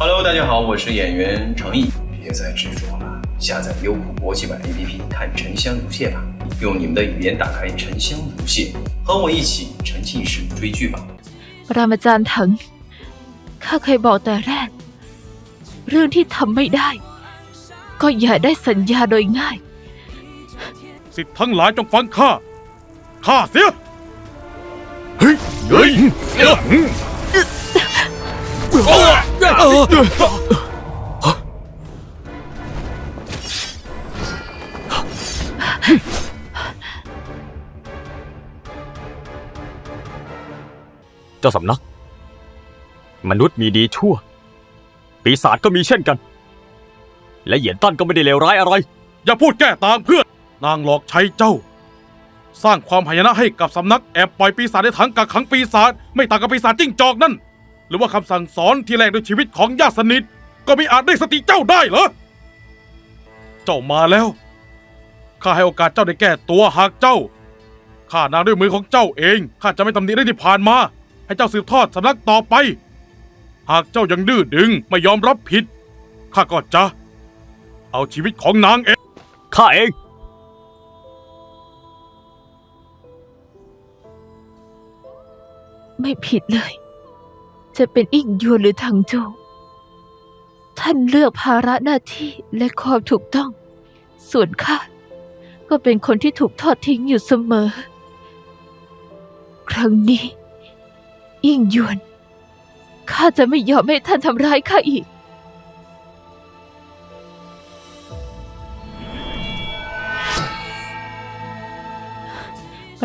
Hello，大家好，我是演员程毅。别再执着了，下载优酷国际版 APP 看《沉香如屑》吧，用你们的语言打开《沉香如屑》，和我一起沉浸式追剧吧。 ปรมาจารย์ถัง ข้าเคยบอกแต่แรก เรื่องที่ทำไม่ได้ ก็อย่าได้สัญญาโดยง่าย สิทธิ์ทั้งหลายจงฟังข้า ข้าเสีย เฮ้ย เฮ้ย เ เจ้าสำนัก มนุษย์มีดีชั่ว ปีศาจก็มีเช่นกัน และเหยียนตั้นก็ไม่ได้เลวร้ายอะไร อย่าพูดแก้ตามเพื่อน นางหลอกใช้เจ้า สร้างความหายนะให้กับสำนักแอบปล่อยปีศาจในถังกักขังปีศาจไม่ต่างกับปีศาจจิ้งจอกนั่น หรือว่าคำสั่งสอนที่แลกด้วยชีวิตของญาติสนิท ก็มีอาจได้สติเจ้าได้เหรอ เจ้ามาแล้ว ข้าให้โอกาสเจ้าได้แก้ตัวหากเจ้า ข้านางด้วยมือของเจ้าเอง ข้าจะไม่ตำหนิเรื่องที่ผ่านมา ให้เจ้าสืบทอดสำนักต่อไป หากเจ้ายังดื้อดึงไม่ยอมรับผิด ข้าก็จะ เอาชีวิตของนางเอง ข้าเอง ไม่ผิดเลย จะเป็นอิงยวนหรือถังโจท่านเลือกภาระหน้าที่และความถูกต้อง ส่วนข้าก็เป็นคนที่ถูกทอดทิ้งอยู่เสมอ ครั้งนี้อิ่งยวนข้าจะไม่ยอมให้ท่านทำร้ายข้าอีก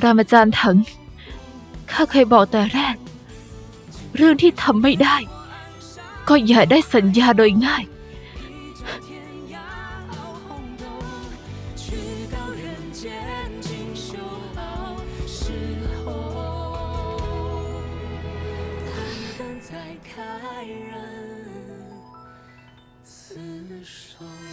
รามาจารย์ถัง ข้าเคยบอกแต่แรก เรื่องที่ทำไม่ได้ ก็อย่าได้สัญญาโดยง่าย 去到人间静修好时候，弹灯再开人厮守。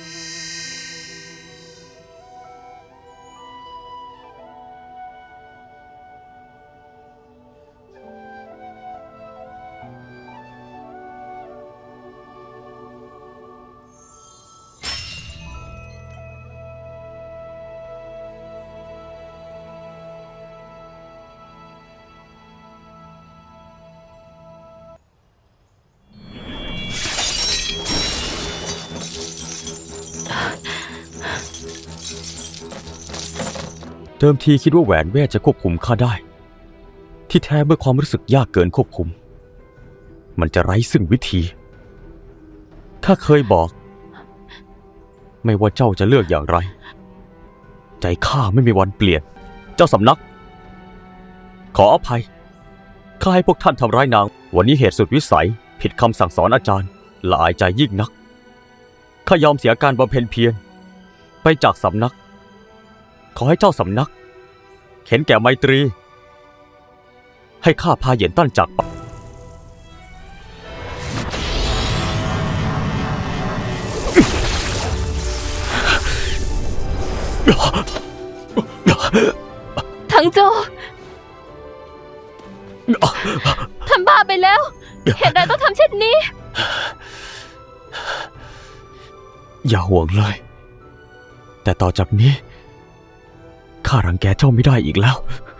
เดิมทีคิดว่าแหวนเวทจะควบคุมข้าได้ ที่แท้เมื่อความรู้สึกยากเกินควบคุม มันจะไร้ซึ่งวิธีข้าเคยบอก ไม่ว่าเจ้าจะเลือกอย่างไร ใจข้าไม่มีวันเปลี่ยน เจ้าสำนัก ขออภัยข้าให้พวกท่านทำร้ายนาง วันนี้เหตุสุดวิสัย ผิดคำสั่งสอนอาจารย์ละอายใจยิ่งนักข้ายอมเสียการบำเพ็ญเพียร ไปจากสำนัก ขอให้เจ้าสำนัก เข็นแก่ไมตรี ให้ข้าพาเหยียนตั้นจากไปถังโจท่านบ้าไปแล้ว เหตุใดต้องทำเช่นนี้ อย่าห่วงเลย แต่ต่อจากนี้ข้ารังแกเจ้าไม่ได้อีกแล้ว「